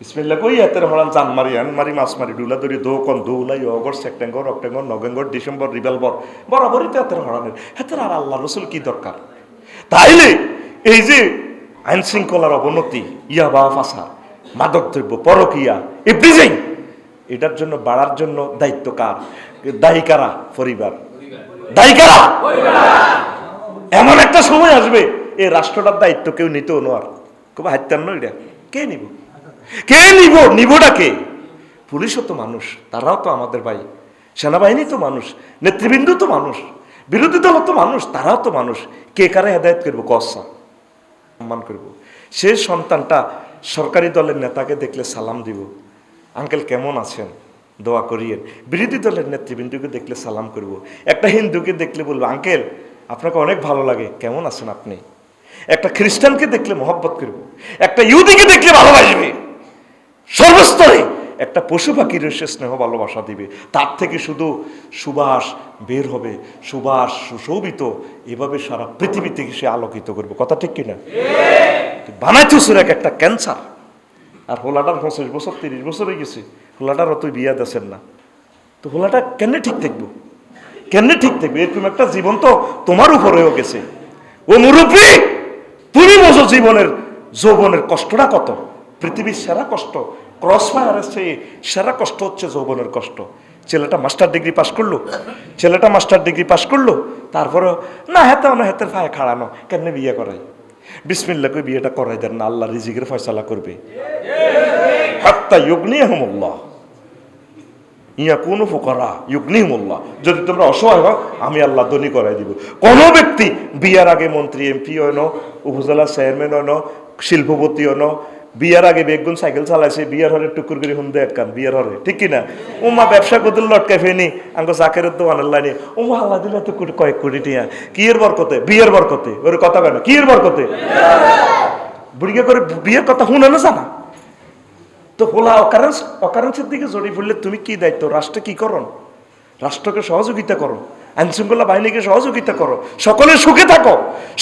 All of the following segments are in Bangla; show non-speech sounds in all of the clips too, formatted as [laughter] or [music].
বিসমিল্লা কই হাতের হরান জান মারি আন মারি মাছ মারি, ডুলা ধরি দো কন দৌলাই August, September, October, November, December রিভেলবর বরাবরই তো হাতের হরানের হাতের আর আল্লাহ রসুল কি দরকার? তাইলে এই যে আইন শৃঙ্খলার অবনতি, ইয়া বা ফাঁসা, মাদক দ্রব্য পরকিয়া এভরিথিং এটার জন্য বাড়ার জন্য দায়িত্ব কার? দায়ী কারা? পরিবার। দায়ী কারা? এমন একটা সময় আসবে, এই রাষ্ট্রটার দায়িত্ব কেউ নিতেও নোয়ার। খুব হাত্যান্ন এটা। কে নিব? কে নিব? নিবটা কে? পুলিশও তো মানুষ, তারাও তো আমাদের ভাই। সেনাবাহিনী তো মানুষ, নেতৃবৃন্দ তো মানুষ, বিরোধী দল তো মানুষ, তারাও তো মানুষ। কে কারে হেদায়ত করব? কসা সম্মান করব। সে সন্তানটা সরকারি দলের নেতাকে দেখলে সালাম দিব। আঙ্কেল, কেমন আছেন? দোয়া করিয়েন। বিরোধী দলের নেতৃবৃন্দকে দেখলে সালাম করব। একটা হিন্দুকে দেখলে বলব, আঙ্কেল, আপনাকে অনেক ভালো লাগে। কেমন আছেন আপনি? একটা খ্রিস্টানকে দেখলে মহব্বত করব। একটা ইহুদিকে দেখলে ভালোবাসবে। সর্বস্তরে একটা পশু পাখির সে স্নেহ ভালোবাসা দিবে। তার থেকে শুধু সুবাস বের হবে সুবাস সুশোভিত এভাবে সারা পৃথিবী থেকে সে আলোকিত করবে। কথা ঠিক কিনা? বানাইতো এক একটা ক্যান্সার। আর হোলাটার পঁচিশ বছর তিরিশ বছর হয়ে গেছে হোলাটার অতই বিয়া দেশেন না। তো হোলাটা কেন ঠিক থাকব? কেন ঠিক থাকবে? এরকম একটা জীবন তো তোমার উপরেও গেছে। ও মুরব্বী তুমি বোঝো জীবনের যৌবনের কষ্টটা কত? পৃথিবীর সেরা কষ্ট ক্রস ফায়ারের চেয়ে সেরা কষ্ট হচ্ছে যৌবনের কষ্ট। ছেলেটা মাস্টার ডিগ্রি পাস করল, ছেলেটা মাস্টার ডিগ্রি পাস করল তারপরে না হেতে না হেতের ফায়ে খাড়ানো কেন বিয়ে করাই? বিসমিল্লা করে বিয়েটা করাই দেন না আল্লাহ রিজিকের ফয়সালা করবে। হাত্তা ইউগনিয়াহুমুল্লাহ ইয়া কোন ফোকারা ইউগনিহুমুল্লাহ। যদি তোমরা অসহায় হও, আমি আল্লাহ ধনী করাই দিব। কোন ব্যক্তি বিয়ার আগে মন্ত্রী এমপি হইন, উপজেলা চেয়ারম্যান হইন, শিল্পপতি হইন বিয়ার আগে বেগুন সাইকেল চালাইছে, বিয়ার হরে টুকুর করে হুন্দে একখান বিয়ার হরে। ঠিক কিনা? উমা ব্যবসা করতে লটকে ফেনি, আঙ্গ চাকের দোকানের লাইনে উমা আল্লাহ দিলে তো কয়েক কোটি টিয়া। কি এর বরকতে? বিয়ের বরকতে। ওর কথা কেন কি এর বরকতে? বুড়িকে করে বিয়ের কথা শুনে না জানা? তো হোলা অকারেন্স অকারেন্সের দিকে জড়িয়ে পড়লে তুমি কি দায়িত্ব? রাষ্ট্র কি করো রাষ্ট্রকে সহযোগিতা করো আইন শৃঙ্খলা বাহিনীকে সহযোগিতা করো। সকলে সুখে থাকো।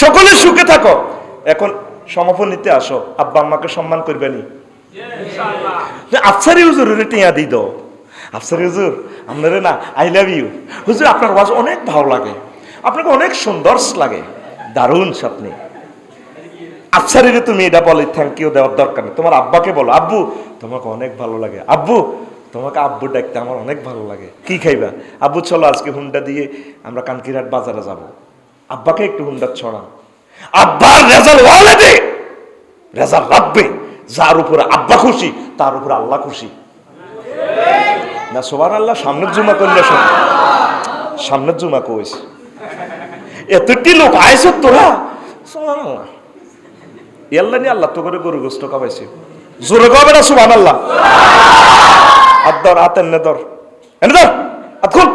সকলে সুখে থাকো। এখন সমাপন নিতে আসো। আব্বা আম্মাকে সম্মান করবেনি আফসারি হুজুর টিয়া দিই দাও। আফসারি হুজুর আপনারে না আই লাভ ইউ হুজুর আপনার ওয়াজ অনেক ভালো লাগে। আপনাকে অনেক সুন্দর লাগে। দারুণ স্বপ্নে। আফসারিরে তুমি এটা বলে থ্যাংক ইউ দেওয়ার দরকার নেই। তোমার আব্বাকে বলো আব্বু তোমাকে অনেক ভালো লাগে। আব্বু তোমাকে আব্বু ডাকতে আমার অনেক ভালো লাগে। কি খাইবা? আব্বু চলো আজকে হুন্ডা দিয়ে আমরা কানকিরাট বাজারে যাব। আব্বাকে একটু হুন্ডা ছড়ান আব্বার রেজাল্ট ওয়ালেদে। রেজাল্ট রাখবে যার উপরে আব্বা খুশি, তার উপরে আল্লাহ খুশি। না সোবার আল্লাহ সামনের জুমা করলে শোন। সামনের জুমা কইস। এতটি লোক আইস তোরা? সোবার আল্লাহ এল্লা নিয়ে আল্লাহ তো করে গরু গোস্ত কামাইছে জোরে কবে না সুবান আল্লাহ ধর, হাত এনে ধর। এনে হাত খুল।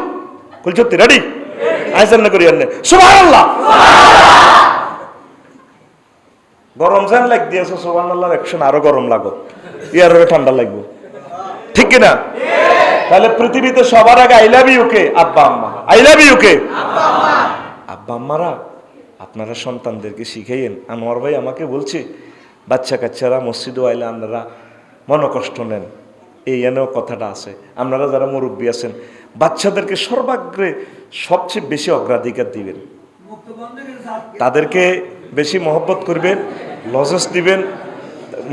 সত্যি রেডি আইসেন না করি এনে সুবান আল্লাহ গরম যেন লাগ দিয়েছে সুবান আল্লাহর একশন আরও গরম লাগো। ইয়ার ঠান্ডা লাগবে। ঠিক কিনা? তাহলে পৃথিবীতে সবার আগে আই লাভ ইউ কে আব্বা, আম্মা। আই লাভ ইউ কে আব্বা, আম্মারা, আপনারা সন্তানদেরকে শিখাইয়েন। আনোয়ার ভাই আমাকে বলছে, বাচ্চা কাচ্চারা মসজিদও আইলে আপনারা মনকষ্ট নেন। এই এনেও কথাটা আছে। আপনারা যারা মুরব্বী আছেন, বাচ্চাদেরকে সর্বাগ্রে সবচেয়ে বেশি অগ্রাধিকার দিবেন। তাদেরকে বেশি মহব্বত করবেন, লজেস দিবেন,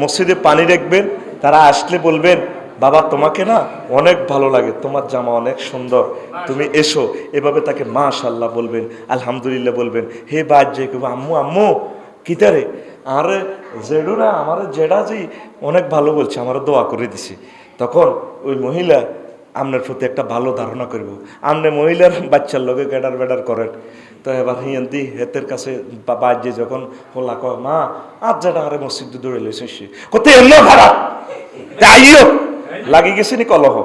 মসজিদে পানি রাখবেন, তারা আসলে বলবেন, বাবা, তোমাকে না অনেক ভালো লাগে, তোমার জামা অনেক সুন্দর, তুমি এসো। এভাবে তাকে মাশাল্লাহ বলবেন, আলহামদুলিল্লাহ বলবেন, হে বাদ যে কেউ আম্মু আম্মু কিতারে আরে জেডুরা আমার জেডা জি অনেক ভালো বলছে আমার দোয়া করে দিছি। তখন ওই মহিলা আপনার প্রতি একটা ভালো ধারণা করব। আপনি মহিলার বাচ্চার লগে গেডার বেডার করেন। তো এবার হিয়ান্তি হেতের কাছে বা বাজ্যে যখন হোলা কয়, মা, আজ যেটা আরে মসজিদ দৌড়ে লইছে সে কত এমন খারাপ আইও। লাগি গেছে নি কলহ?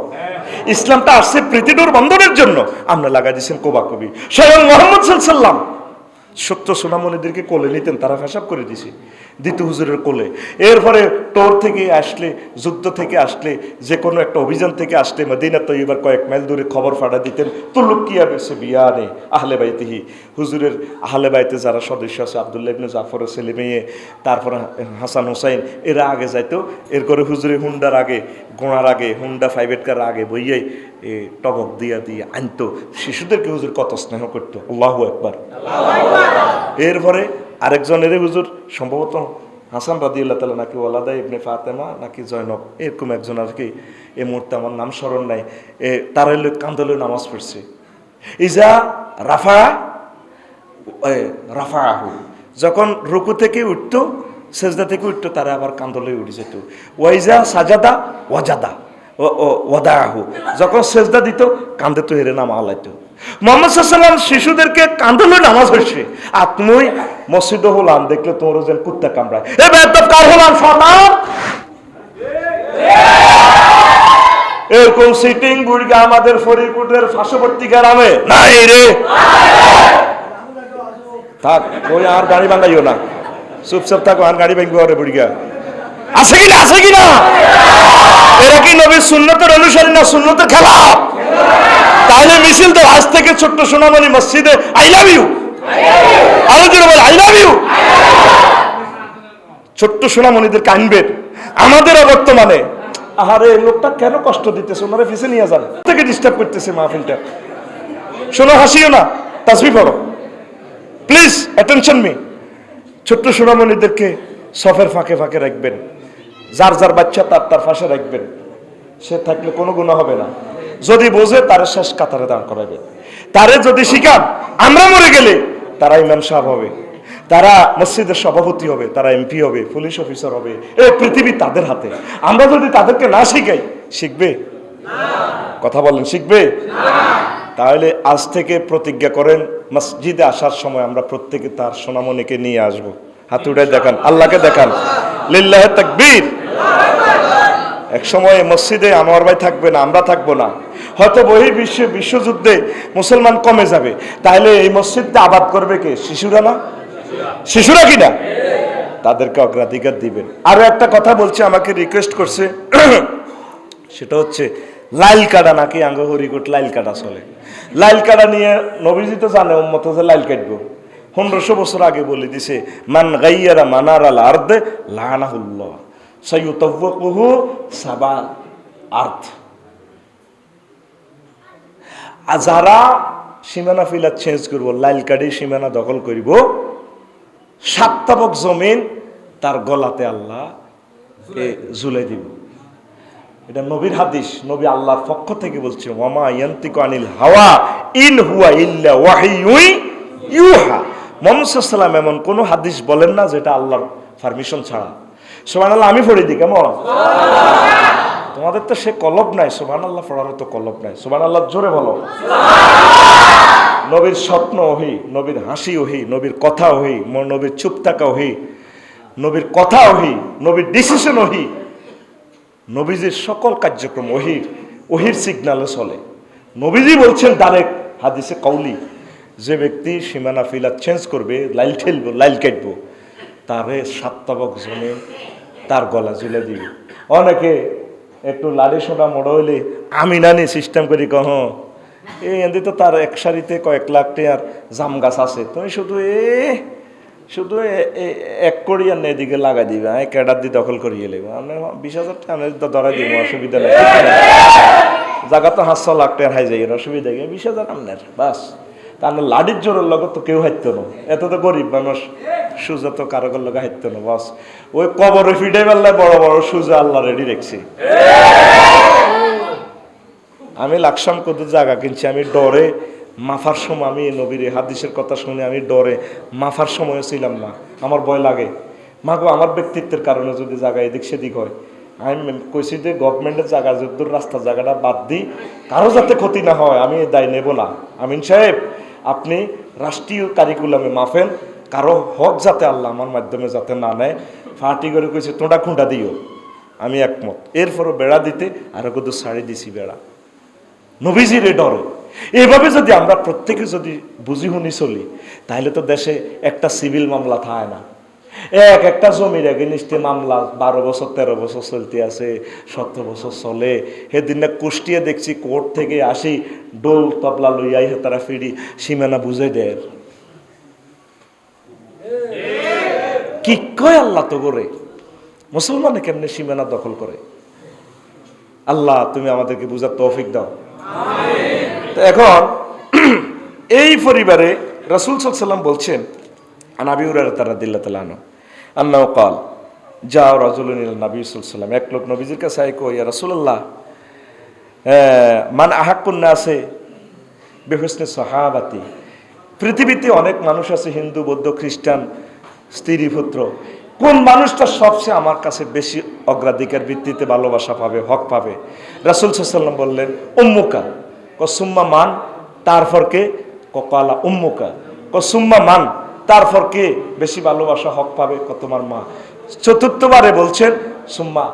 ইসলামটা আসছে প্রীতিডোর বন্ধনের জন্য। আমরা লাগা দিয়েছেন কোবা কবি। স্বয়ং মোহাম্মদ সাল্লাম সত্য সোনামণিদেরকে কোলে নিতেন, তারা হিসাব করে দিছে। দ্বিতীয় হুজুরের কোলে। এরপরে টোর থেকে আসলে যুদ্ধ থেকে আসলে যে কোনো একটা অভিযান থেকে আসলে মদিনা তো এবার কয়েক মাইল দূরে খবর ফাটা দিতেন তুল্লুক কিয়া বেছে বিয়া নে আহলে বাইতিহি? হুজুরের আহলে বাইতে যারা সদস্য আছে আবদুল্লাহ ইবনে জাফরের ছেলে মেয়ে তারপর হাসান হুসাইন এরা আগে যাইতো। এর করে হুজুরে হুন্ডার আগে গোড়ার আগে হুন্ডা ফাইভেট কার আগে বইয়াই এ টবক দিয়া দিয়ে আনতো। শিশুদেরকে হুজুর কত স্নেহ করতো। আল্লাহ একবার এরপরে আরেকজনের হুজুর, সম্ভবত হাসান রাদিউল্লাহ তালা নাকি ওলাদা ইবনে ফাতেমা নাকি জয়নব, এরকম একজন আর কি। এই মুহূর্তে আমার নাম স্মরণ নাই। এ, তারা লোক কান্দলে নামাজ পড়ছে। ইজা রাফা রাফা আহু যখন রুকু থেকে উঠতো, সেজদা থেকে উঠতো, তারা আবার কান্দলে উঠে যেত। ওয়াইজা সাজাদা, ওয়াজাদা। ও ও ওয়াদা যখন সেজদা দিত, কান্দে তো হেরে নামা আলাইতো। মোহাম্মদ সাল্লাম শিশুদেরকে কান্দলে নামাজ হচ্ছে আর তুমি মসজিদ হলাম, দেখলে তোমার যেন কুত্তা কামড়ায়। এ বেদব কার হলাম সন্তান এরকম সিটিং বুড়িগা আমাদের ফরিদপুরের পার্শ্ববর্তী গ্রামে? নাই রে। থাক, ওই আর গাড়ি বাঙ্গাইও না। চুপচাপ থাকো, আর গাড়ি ভাঙবো আরে বুড়িগা। আছে কি না, আছে কি না? এরা কি নবীর সুন্নতের অনুসারী না সুন্নতের খেলা? তাহলে মিছিল তো আজ থেকে ছোট্ট সোনামণি মসজিদে আই লাভ ইউ আরও জোরে বল আই লাভ ইউ ছোট্ট সোনামণিদের কানবেন আমাদেরও বর্তমানে আহারে লোকটা কেন কষ্ট দিতেছে? ওনারা ফিসে নিয়ে যান। থেকে ডিস্টার্ব করতেছে মাহফিলটা? শোনো, হাসিও না তাসবি পড়ো। প্লিজ অ্যাটেনশন মি ছোট্ট সোনামণিদেরকে সফের ফাঁকে ফাঁকে রাখবেন। যার যার বাচ্চা তার তার পাশে রাখবেন। সে থাকলে কোনো গুণা হবে না। যদি বোঝে তার শেষ কাতারে দাঁড় করাবে। তারে যদি শিখান, আমরা মরে গেলে তারা ইমাম সাহেব হবে। তারা মসজিদের সভাপতি হবে, তারা এমপি হবে, পুলিশ অফিসার হবে। এ পৃথিবী তাদের হাতে। আমরা যদি তাদেরকে না শিখাই, শিখবে? কথা বলেন, শিখবে? তাহলে আজ থেকে প্রতিজ্ঞা করেন, মসজিদে আসার সময় আমরা প্রত্যেকে তার সোনামণিকে নিয়ে আসব। হাত উঠে দেখান, আল্লাহকে দেখান। লিল্লাহ তাকবীর। এক সময় মসজিদে আমার ভাই থাকবে না, আমরা থাকব না। হয়তো বহি বিশ্ব বিশ্বযুদ্ধে মুসলমান কমে যাবে। তাহলে এই মসজিদটা আবাদ করবে কে? শিশুরা না? শিশুরা কি না তাদেরকে অগ্রাধিকার দিবেন। আরও একটা কথা বলছে, আমাকে রিকোয়েস্ট করছে। [clears throat] সেটা হচ্ছে, লাইল কাটা নাকি আঙ্গ হরিকোট লাইল কাটা চলে। লাইল কাটা নিয়ে নবীজি তো জানে, উম্মত যে লাইল কাটবো। পনেরোশো বছর আগে বলে দিছে, মান গাইয়ারা মানার আল আর্দে লানাহুল্লাহ। সৈয়তব্বকুহু সাবাল আর্থ। আর যারা সীমানা ফিলার চেঞ্জ করব, লাইল কাটি সীমানা দখল করিব সাতটাবক জমিন তার গলাতে আল্লাহ ঝুলে দিব। এটা নবীর হাদিস, নবী আল্লাহর পক্ষ থেকে বলছে আনিল হাওয়া, ইন হুয়া ইল্লা ইউহা। মোহাম্মদ এমন কোনো হাদিস বলেন না যেটা আল্লাহর পারমিশন ছাড়া। সোমান আল্লাহ আমি পড়ে দিই কেমন? তোমাদের তো সে কলব নাই সোমান আল্লাহ পড়ারও তো কলব নাই। সোমান আল্লাহ জোরে বলো। নবীর স্বপ্ন ওহি, নবীর হাসি ওহি, নবীর কথা ওহি নবীর চুপ থাকা ওহি, নবীর কথা ওহি, নবীর ডিসিশন ওহি, নবীজির সকল কার্যক্রম ওহির ওহির সিগনালে চলে। নবীজি বলছেন ডাইরেক্ট হাদিসে কৌলি যে ব্যক্তি সীমানা ফিলা চেঞ্জ করবে, লাইল ঠেলবো, লাইল কাটবো। তারে সাতটাবক জমে তার গলা ঝুলে দিবে অনেকে একটু লাড়ি সোনা মোড় হইলে আমি নানি সিস্টেম করি কহ এই এদি তো তার এক সারিতে কয়েক লাখ টাকার জাম গাছ আছে। তুমি শুধু এ, শুধু এক করি আর এদিকে লাগাই দিবে আমি ক্যাডার দিয়ে দখল করিয়ে নেব আমি বিশ হাজার টাকা আমি দিব, অসুবিধা নেই। জায়গা তো হাসশো লাখ টাকার হাই যাই অসুবিধা কি? বিশ হাজার আপনার বাস। তার লাডির জোরের লগত তো কেউ হাইতো না। এত তো গরিব মানুষ। সুজা তো কারোর লগে হাইতো না, বাস। ওই কবরে ফিটে বেলায় বড় বড় সুজা আল্লাহ রেডি রাখছি। আমি লাকসাম কত জায়গা কিনছি, আমি ডরে মাফার সময় আমি নবীর হাদিসের কথা শুনে আমি ডরে মাফার সময়ও ছিলাম না, আমার ভয় লাগে। মাগো, আমার ব্যক্তিত্বের কারণে যদি জায়গা এদিক সেদিক হয়, আমি কইছি যে গভর্নমেন্টের জায়গা, যদ্দূর রাস্তার জায়গাটা বাদ দিই কারও যাতে ক্ষতি না হয়, আমি দায় নেব না। আমিন সাহেব, আপনি রাষ্ট্রীয় কারিকুলামে মাফেন কারও হক যাতে আল্লাহ আমার মাধ্যমে যাতে না নেয়, ফাটি করে কইছে তোটা খুঁটা দিও। আমি একমত। এরপরও বেড়া দিতে আরও কত শাড়ি দিছি বেড়া। নবীজির এ ডরে। এভাবে যদি আমরা প্রত্যেকে যদি বুঝি শুনি চলি তাহলে তো দেশে একটা সিভিল মামলা থাকে না। এক একটা জমির এগেনিস্টে মামলা, বারো বছর, তেরো বছর চলতে আছে, সতেরো বছর চলে। সেদিন কুষ্টিয়া দেখছি, কোর্ট থেকে আসি, ডোল তবলা লইয়াই তারা ফিরি, সীমানা বুঝে দেয়। কি কয় আল্লাহ তো করে মুসলমানে কেমনে সীমানা দখল করে? আল্লাহ তুমি আমাদেরকে বুঝার তৌফিক দাও। তো এখন এই পরিবারে রাসুল সাল্লাম বলছেন আনাবি উরার তারা দিল্লা আন্নাও কাল যাও রাজুল নবী সাল্লাম এক লোক নবীজির কাছে আয় কই রাসুল্লাহ মান আহাক্কুন্না আছে বেহসনে সহাবাতি। পৃথিবীতে অনেক মানুষ আছে হিন্দু বৌদ্ধ খ্রিস্টান স্ত্রী পুত্র, কোন মানুষটা সবচেয়ে আমার কাছে বেশি অগ্রাধিকার ভিত্তিতে ভালোবাসা পাবে, হক পাবে? রাসুল সাল্লাম বললেন, উম্মুকা, কসুম্মা মান তারপর কে? ককালা উম্মুকা, কসুম্মা মান তারপর কে বেশি ভালোবাসা, হক পাবে? ক, তোমার মা। চতুর্থবারে বলছেন, সুম্মা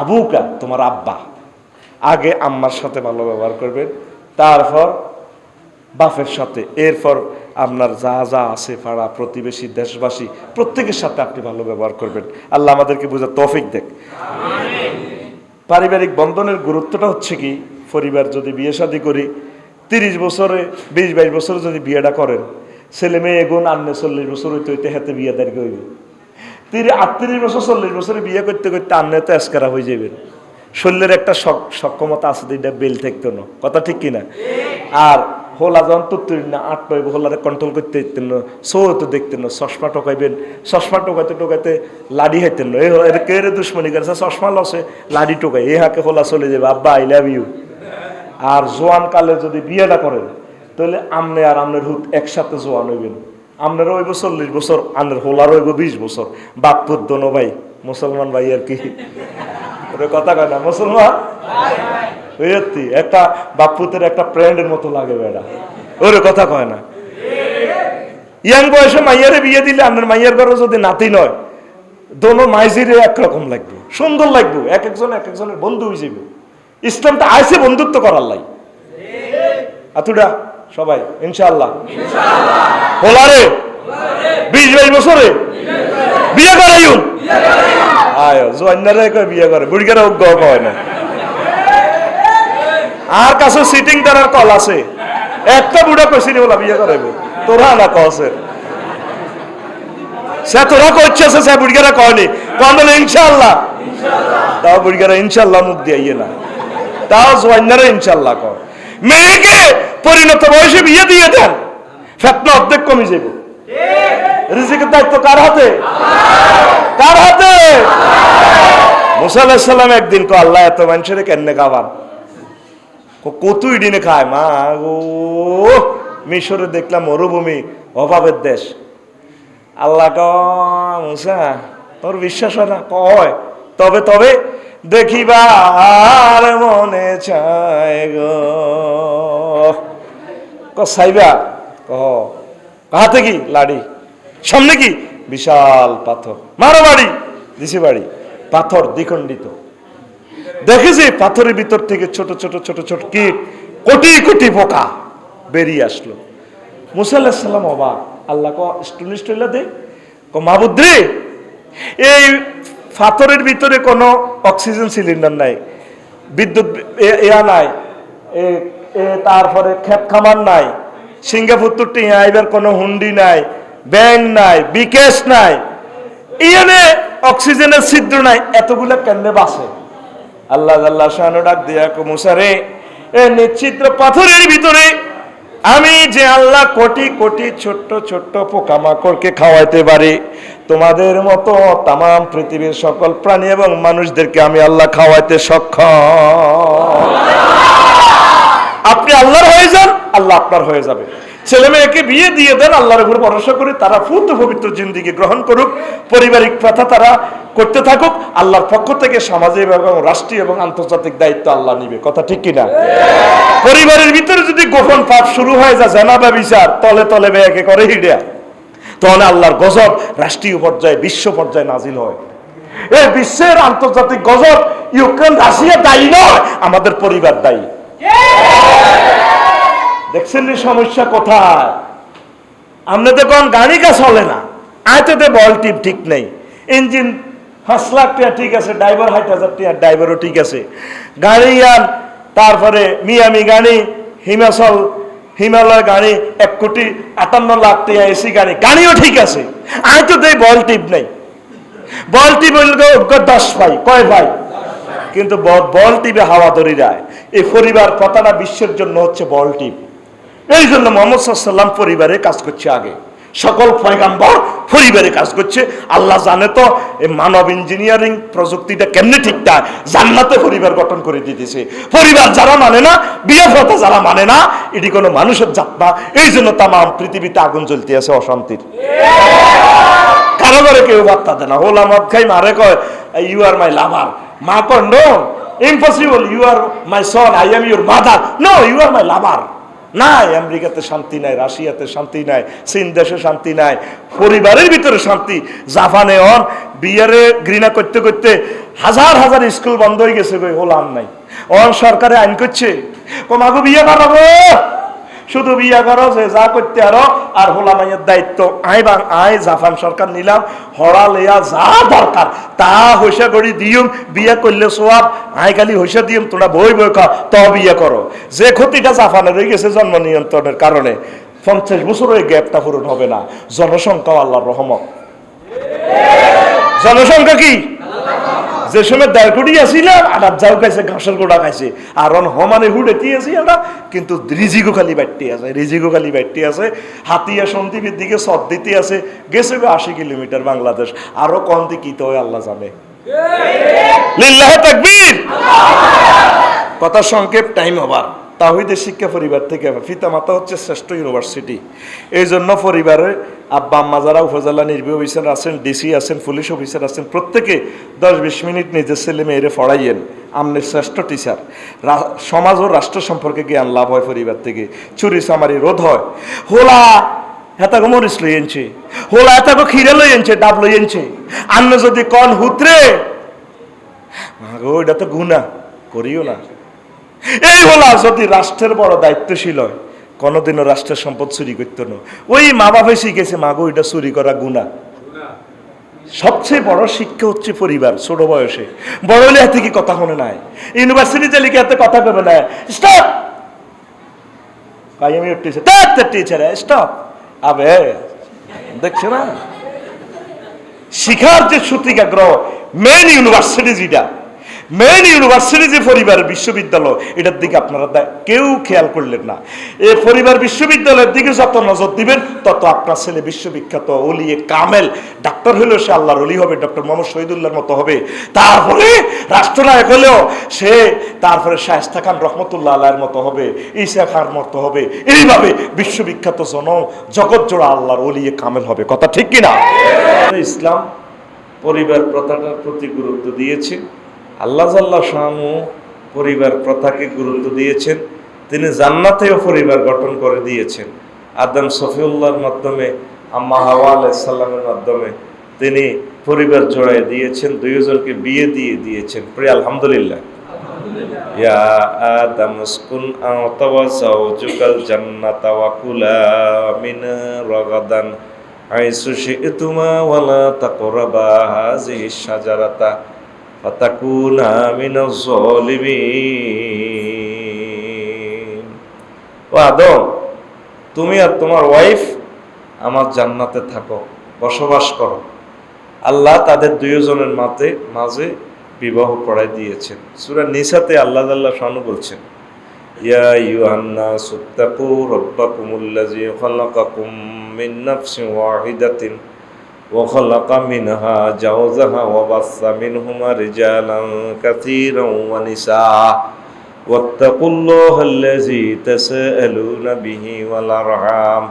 আবুকা, তোমার আব্বা। আগে আম্মার সাথে ভালো ব্যবহার করবেন, তারপর বাপের সাথে, এরপর আপনার যা যা আছে পাড়া, প্রতিবেশী, দেশবাসী, প্রত্যেকের সাথে আপনি ভালো ব্যবহার করবেন। আল্লাহ আমাদেরকে বোঝা তৌফিক দেখ। পারিবারিক বন্ধনের গুরুত্বটা হচ্ছে কি, পরিবার যদি বিয়ে শাদী করি, তিরিশ বছরে, বিশ, বাইশ বছরে যদি বিয়েটা করেন, ছেলে মেয়ে এগুন আন্নে চল্লিশ বছর হইতে হইতে হাতে বিয়ে দাঁড় হইবে তিরিশ আটত্রিশ বছর, চল্লিশ বছরে বিয়ে করতে করতে আন্নে তো এসকারা হয়ে যাবেন শরীরের একটা সক্ষমতা আছে যেটা বেল থাকতো না। কথা ঠিক কিনা? আর হোলা যখন তুত্তুরি না, আট পাইব হোলারে কন্ট্রোল করতে দিতেন না সো তো দেখতেন চশমা টোকাইবেন চশমা টোকাইতে টোকাইতে লাডি হাইতেন না। কে রে দুশ্মনী করেছে চশমা লসে, লাডি টোকাই এ হাকে হোলা চলে যাবে। আব্বা আই লাভ ইউ আর জোয়ান কালে যদি বিয়েটা করেন তাহলে আমনে আর আমনের হুত একসাথে জোয়ান হইবেন। আমনের হইব চল্লিশ বছর, আমনের হোলার হইব বিশ বছর। বাপুর দোনো ভাই মুসলমান ভাই আর কি। কথা কয় না, মুসলমান? একটা বাপুতের একটা মতো লাগে বেড়া কথা কয় না। ইয়াং বয়সে মাইয়ারে বিয়ে দিলে আপনার মাইয়ার ঘরে যদি নাতি নয়, দোনো মাইজিরে একরকম লাগবে, সুন্দর লাগবে এক একজন এক একজনের বন্ধু হিসেবে ইসলামটা আইসে বন্ধুত্ব করার লাই। আতুডা, সবাই, ইনশাআল্লাহ। হোলারে, বিশ বাইশ বছরে। বিয়ে করাইউন। আয় জোয়ান্নারে বিয়ে করে বুড়িকারা অজ্ঞ কয় না। আর কাছে সিটিং তারার কল আছে। একটা বুড়া কইছিনি বলা, বিয়ে করাইব। তোরা না কসে সে তোরা করছে সে বুড়িকারা কয়নি। কন বলে, ইনশাআল্লাহ। তাও বুড়িকারা ইনশাআল্লাহ মুখ দিয়ে না। তাও জোয়ান্নারা ইনশাআল্লাহ কয় মেয়েকে পরিণত বয়সে বিয়ে দিয়ে দেন। ফেতনা অর্ধেক কমে যাবে রিজিকের দায়িত্ব কার হাতে? কার হাতে? মুসা আলাহিস সালাম একদিন কো আল্লাহ, এত মানুষের কেন খাবার কতই দিনে খায়? মা গো। মিশরে দেখলাম মরুভূমি, অভাবের দেশ। আল্লাহ ক, মুসা, তোর বিশ্বাস হয় না? কয়। তবে তবে দেখিবার মনে চায় গো। সাইবা? কহ কি? লাড়ি। সামনে কি? বিশাল পাথর। মারো বাড়ি। দিছি বাড়ি। পাথর দ্বিখণ্ডিত। দেখেছি পাথরের ভিতর থেকে ছোট ছোট ছোট ছোট কি কোটি কোটি পোকা বেরিয়ে আসলো। মুসাল্লাহ সাল্লাম অবাক। আল্লাহ ক দে। ক মাবুদ্রি এই পাথরের ভিতরে কোনো অক্সিজেন সিলিন্ডার নাই, বিদ্যুৎ এয়া নাই তারপরে ক্ষেত খামার নাই সিঙ্গাপুর টিয়া আইবার কোনো হুন্ডি নাই, ব্যাংক নাই, বিকেশ নাই, ইয়ানে অক্সিজেনের ছিদ্র নাই, এতগুলো কেন্দ্রে বাসে আল্লাহ আল্লাহ শাহানু ডাক দিয়া মুসারে এ নিশ্চিত্র পাথরের ভিতরে আমি যে আল্লাহ কোটি কোটি ছোট্ট ছোট্ট পোকামাকড়কে খাওয়াইতে পারি, তোমাদের মতো তাম পৃথিবীর সকল প্রাণী এবং মানুষদেরকে আমি আল্লাহ খাওয়াইতে সক্ষম। আপনি আল্লাহর হয়ে যান, আল্লাহ আপনার হয়ে যাবে। ছেলে মেয়েকে বিয়ে দিয়ে দেন, আল্লাহর উপর ভরসা করে তারা ফুত পবিত্র জিন্দিগি গ্রহণ করুক, পারিবারিক প্রথা তারা করতে থাকুক, আল্লাহর পক্ষ থেকে সামাজিক এবং রাষ্ট্রীয় এবং আন্তর্জাতিক দায়িত্ব আল্লাহ নিবে। কথা ঠিক কিনা? পরিবারের ভিতরে যদি গোপন পাপ শুরু হয়ে যায়, জানা বা বিচার, তলে তলে বেয়াকে করে হিডিয়া তখন আল্লাহর গজব রাষ্ট্রীয় পর্যায়ে, বিশ্ব পর্যায়ে নাজিল হয়। এই বিশ্বের আন্তর্জাতিক গজব ইউক্রেন, রাশিয়া দায়ী নয়, আমাদের পরিবার দায়ী। দেখছেন সমস্যা কোথায়? আপনাদের কোন গাড়ি কা চলে না। আয়তে বল টিপ ঠিক নেই। ইঞ্জিন পাঁচ লাখ ঠিক আছে, ড্রাইভার ষাট হাজার ড্রাইভারও ঠিক আছে। গাড়ি আন, তারপরে মিয়ামি গাড়ি, হিমাচল, হিমালয় গাড়ি, এক কোটি আটান্ন লাখ টাকা এসি গাড়ি, গাড়িও ঠিক আছে। তো দেই বল টিপ নাই। বল টিপ দশ ভাই, কয় ভাই? কিন্তু বল টিপে হাওয়া ধরে যায় এই পরিবার, কথাটা বিশ্বের জন্য হচ্ছে বল টিপ। এই জন্য মোহাম্মদ সাল্লাম পরিবারে কাজ করছে আগে। সকল পয়গাম্বর পরিবারে কাজ করছে। আল্লাহ জানে তো এই মানব ইঞ্জিনিয়ারিং প্রযুক্তিটা কেমনে ঠিকঠাক জান্নাতে পরিবার গঠন করে দিতেছে। পরিবার যারা মানে না, বিয়ে যারা মানে না, এটি কোনো মানুষের না। এই জন্য তামাম পৃথিবীতে আগুন জ্বলতে আছে অশান্তির। কারও ঘরে কেউ বার্তা দেয় না। হোলা মদ খাই মারে কয় ইউ আর মাই লাভার মা no impossible you are my son I am your mother no you are my lover নাই, আমেরিকাতে শান্তি নাই, রাশিয়াতে শান্তি নাই, চীন দেশে শান্তি নাই, পরিবারের ভিতরে শান্তি। জাপানে অন, বিয়ারে ঘৃণা করতে করতে হাজার হাজার স্কুল বন্ধ হয়ে গেছে কই হোলাম নাই। অন সরকারে আইন করছে। কমাগো বিয়ে বানাবো। শুধু বিয়া করো যে করতে আরও, আর হোলা মাইয়ের দায়িত্ব। আই বাং আই জাপান সরকার নিলাম হরা লেয়া যা দরকার, তা হইসা করি দিয়ম বিয়া করলে সোয়াব আই খালি হইসা দিয়ম তোরা বই বই খা, ত বিয়া করো। যে ক্ষতিটা জাপানে রয়ে গেছে জন্ম নিয়ন্ত্রণের কারণে, পঞ্চাশ বছর ওই গ্যাপটা পূরণ হবে না। জনসংখ্যা আল্লাহর রহমত। জনসংখ্যা কি? যে সময় দেড় কোটি আসিলাম আটার যাও খাইছে, ঘাসের গোড়া খাইছে। আর অন হমানে হুডে কি আছে এটা কিন্তু রিজিগো খালি বাইটটি আছে রিজিগো খালি বাইটটি আছে। হাতিয়া সন্দীপের দিকে সদ দিতে আছে, গেছে আশি কিলোমিটার বাংলাদেশ। আরও কম দিকে তো আল্লাহ জানে। লিল্লাহ কথা সংক্ষেপ টাইম ওভার তাহিদের শিক্ষা পরিবার থেকে পিতা মাতা হচ্ছে শ্রেষ্ঠ ইউনিভার্সিটি এই জন্য পরিবারে আব্বা, আম্মা যারা উপজেলা নির্বাহী অফিসার আছেন ডিসি আছেন, পুলিশ অফিসার আছেন, প্রত্যেকে দশ বিশ মিনিট নিজের ছেলে মেয়েরে পড়াইয়েন আমনে শ্রেষ্ঠ টিচার সমাজ ও রাষ্ট্র সম্পর্কে জ্ঞান লাভ হয় পরিবার থেকে। চুরি, চামারি, রোধ হয়। হোলা হেতাগো মরিচ লই এনছে হোলা হেতাগো খিরে লই এনছে ডাব লই এনছে আন্ন যদি কন হুতরে। এটা তো গুণা করিও না। এই হলো যদি রাষ্ট্রের বড় দায়িত্বশীল হয় কোনোদিনও রাষ্ট্রের সম্পদ চুরি করতো না। ওই মা বাবা শিখেছে মাগো এটা চুরি করা গুণা সবচেয়ে বড় শিক্ষা হচ্ছে পরিবার, ছোট বয়সে। বড় হলে হাতে কি কথা শুনে নাই। ইউনিভার্সিটিতে লিখে হাতে কথা কবে না স্টপ আমি টিচার টিচার স্টপ আবে, দেখছ না? শিখার যে সূতিকাগ্রহ মেন ইউনিভার্সিটি যেটা মেন ইউনিভার্সিটি যে পরিবার বিশ্ববিদ্যালয়, এটার দিকে আপনারা কেউ খেয়াল করলেন না। এই পরিবার বিশ্ববিদ্যালয়ের দিকে যত নজর দিবেন, তত আপনার ছেলে বিশ্ববিখ্যাত অলিয়ে কামেল। ডাক্তার হলেও সে আল্লাহর অলি হবে, ডক্টর মোহাম্মদ শহীদুল্লাহর মতো হবে। তারপরে রাষ্ট্রনায়ক হলেও সে তারপরে শায়স্তা খান রহমতুল্লাহ আল্লাহর মতো হবে, ঈসা খান মতো হবে। এইভাবে বিশ্ববিখ্যাত জন, জগৎ জোড়া আল্লাহর অলিয়ে কামেল হবে। কথা ঠিক কিনা? ইসলাম পরিবার প্রথাটার প্রতি গুরুত্ব দিয়েছে। আল্লাহ জাল্লাহ শাহানু পরিবার প্রথাকে গুরুত্ব দিয়েছেন। তিনি জান্নাতেও পরিবার গঠন করে দিয়েছেন। আদম সফিউল্লাহর মাধ্যমে আম্মা হাওয়া আলাইসাল্লামের মাধ্যমে তিনি পরিবার জড়াই দিয়েছেন দুইজনকে বিয়ে দিয়ে দিয়েছেন। প্রিয় আলহামদুলিল্লাহ। ইয়া আদম মিনাজ জালিমিন। ও আদম, তুমি আর তোমার ওয়াইফ আমার জান্নাতে থাকো, বসবাস করো। আল্লাহ তাদের দুইজনের মাতে, মাঝে বিবাহ পড়াই দিয়েছেন। সুরা নিসাতে আল্লাহ আল্লাহ শানু বলছেন, ইয়া আইয়ুহান্না সুত্তাকু রাব্বাকুমুল্লাযী খালাকাকুম মিন নাফসিন ওয়াহিদাতিন। وخلق منها زوجها وبث منهما رجالا كثيرا ونساء واتقوا الله الذي تساءلون به والأرحام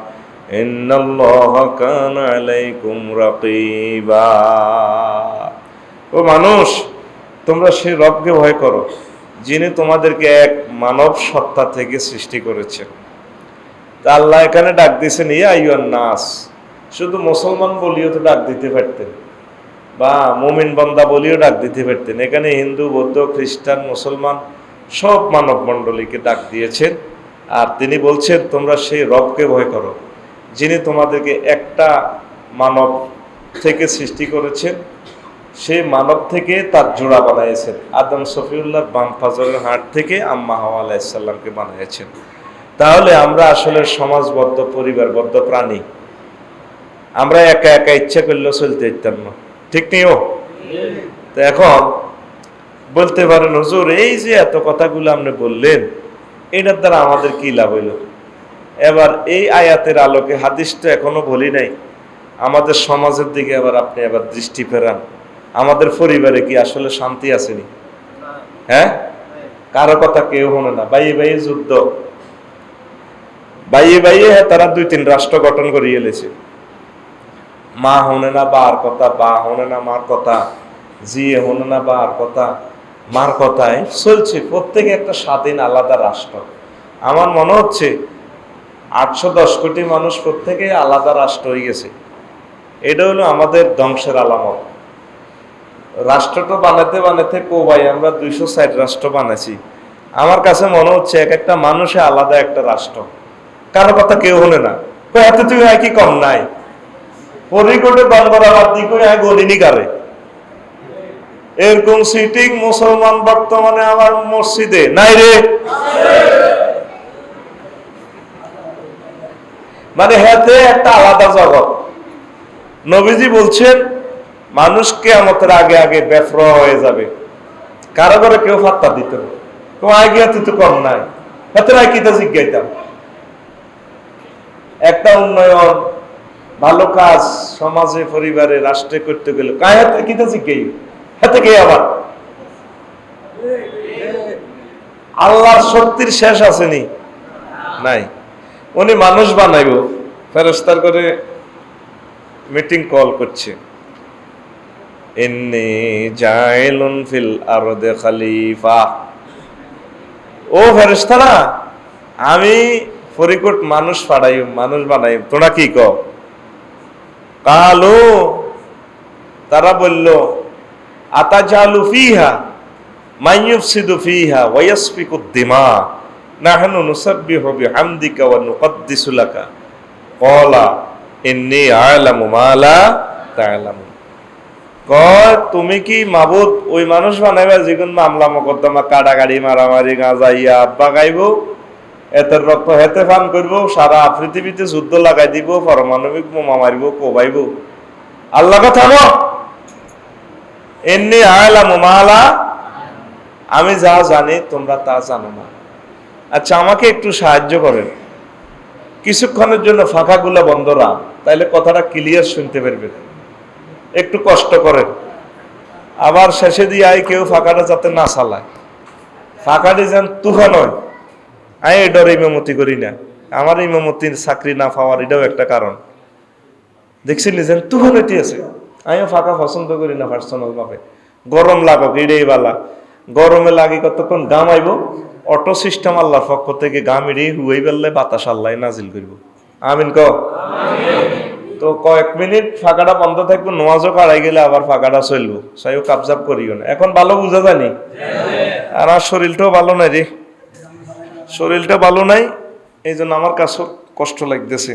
إن الله كان عليكم رقيبا ও মানুষ তোমরা সেই রবকে ভয় করো যিনি তোমাদেরকে এক মানব সত্তা থেকে সৃষ্টি করেছেন তা আল্লাহ এখানে ডাক দিয়েছেন ইয়া আইয়ুহান নাস শুধু মুসলমান বলিও তো ডাক দিতে পারতেন। বা মুমিন বন্দা বলিও ডাক দিতে পারতেন। এখানে হিন্দু, বৌদ্ধ, খ্রিস্টান, মুসলমান সব মানব মণ্ডলীকে ডাক দিয়েছেন। আর তিনি বলছেন, তোমরা সেই রবকে ভয় করো, যিনি তোমাদেরকে একটা মানব থেকে সৃষ্টি করেছেন। সেই মানব থেকে তার জোড়া বানিয়েছেন আদম সফিউল্লাহ বাম ফাজরের হাট থেকে আম্মা হাওয়া আলাইসাল্লামকে বানিয়েছেন তাহলে আমরা আসলে সমাজবদ্ধ, পরিবারবদ্ধ প্রাণী। আমরা একা একা ইচ্ছা করলেও চলতে দিতাম না। ঠিক নেই ও? তো এখন বলতে পারেন, হুজুর, এই যে এত কথাগুলো আপনি বললেন, এটার দ্বারা আমাদের কি লাভ হইল? এবার এই আয়াতের আলোকে হাদিস তো এখনও বলি নাই। আমাদের সমাজের দিকে আবার আপনি আবার দৃষ্টি ফেরান। আমাদের পরিবারে কি আসলে শান্তি আসেনি? হ্যাঁ? কারও কথা কেউ হনে না। বাইয়ে বাইয়ে যুদ্ধ। বাইয়ে বাইয়ে তারা দুই তিন রাষ্ট্র গঠন করিয়ে এলেছে মা হনে না বার কথা, বা হনে না মার কথা জিয়ে হনে না বার কথা, মার কথায় চলছে প্রত্যেকে একটা স্বাধীন আলাদা রাষ্ট্র। আমার মনে হচ্ছে আটশো দশ কোটি মানুষ প্রত্যেকে আলাদা রাষ্ট্র হয়ে গেছে। এটা হলো আমাদের ধ্বংসের আলামত। রাষ্ট্রটা বানাতে বানাতে কো ভাই আমরা দুইশো ষাট রাষ্ট্র বানাইছি। আমার কাছে মনে হচ্ছে এক একটা মানুষে আলাদা একটা রাষ্ট্র। কারও কথা কেউ হলে না। এত তুই কি কম নাই? পরিকটে গঙ্গরাবাদ দিকে এক গলিনি কারে এরকম সিটিং মুসলমান বর্তমানে আমার মসজিদে নাই রে। মানে হাতে একটা আলাদা জগৎ। নবীজি বলছেন মানুষকে আমাদের আগে আগে বেফর হয়ে যাবে। কারও করে কেউ ফাত্তা দিত না। তোমার আগে তুই তো কম নাই। হাতে কিতা জিজ্ঞাইতাম। একটা উন্নয়ন ভালো কাজ সমাজে, পরিবারে, রাষ্ট্রে করতে গেলে। কায় হাতে কিতা জিজ্ঞাই হাতে কে আবার? আল্লাহর শক্তির শেষ আসেনি নাই। উনি মানুষ বানাইব ফেরস্তার করে মিটিং কল করছে। ইন্নি জাইলুন ফিল খালিফা। ও ফেরেশতারা, আমি ফরিকট মানুষ পাড়াই মানুষ বানাই তোরা কি ক কালো। তারা বলল আতা জালু ফিহা মাইয়ুফসিদু ফিহা ওয়াসফিকু দিমা। নাহনু নুসাব্বিহু বিহামদিকা ওয়া নুকদ্দিসু লাকা। ক্বালা, ইন্নী আ'লামু মা লা তা'লামুন। কয়, তুমি কি মাবুদ? ওই মানুষ বানাইবা যেগুন মামলা মকদ্দমা, কাটাকাটি, মারামারি, গাঁজা ইয়া আব্বা গাইব এতের রক্ত হেতে ফান করব, সারা পৃথিবীতে যুদ্ধ লাগাই দিব, পারমাণবিক বোমা মারিব, কোবাইব। আল্লাহ কথা ন এমনি আয়লা মোমালা আমি যা জানি, তোমরা তা জানো না। আচ্ছা আমাকে একটু সাহায্য করেন। কিছুক্ষণের জন্য ফাঁকাগুলো বন্ধ রাখ, তাইলে কথাটা ক্লিয়ার শুনতে পারবেন একটু কষ্ট করেন। আবার শেষে দিয়ে আয়, কেউ ফাঁকাটা যাতে না চালায়। ফাঁকাটি যেন তুফা হয়। আমি এডর ইমামতি করি না। আমার ইমামতির চাকরি না পাওয়ার এটাও একটা কারণ। দেখছি যেন তুফান এটি আছে। আমিও ফাঁকা পছন্দ করি না পার্সোনাল ভাবে। গরম লাগক এটাই বালা। গরমে লাগি কতক্ষণ গাম আইব অটো সিস্টেম আল্লাহর পক্ষ থেকে গাম এড়িয়ে হুয়াই বেললে বাতাস আল্লাহ নাজিল করব। আমিন ক তো কয়েক মিনিট ফাঁকাটা বন্ধ থাকব নোয়াজও কাড়াই গেলে আবার ফাঁকাটা চলবো। সাইও কাবজাব করিও না। এখন ভালো বুঝা জানি আর শরীরটাও ভালো নাই রে। শরীরটা ভালো নাই এই জন্য আমার কাছে কষ্ট লাগতেছে।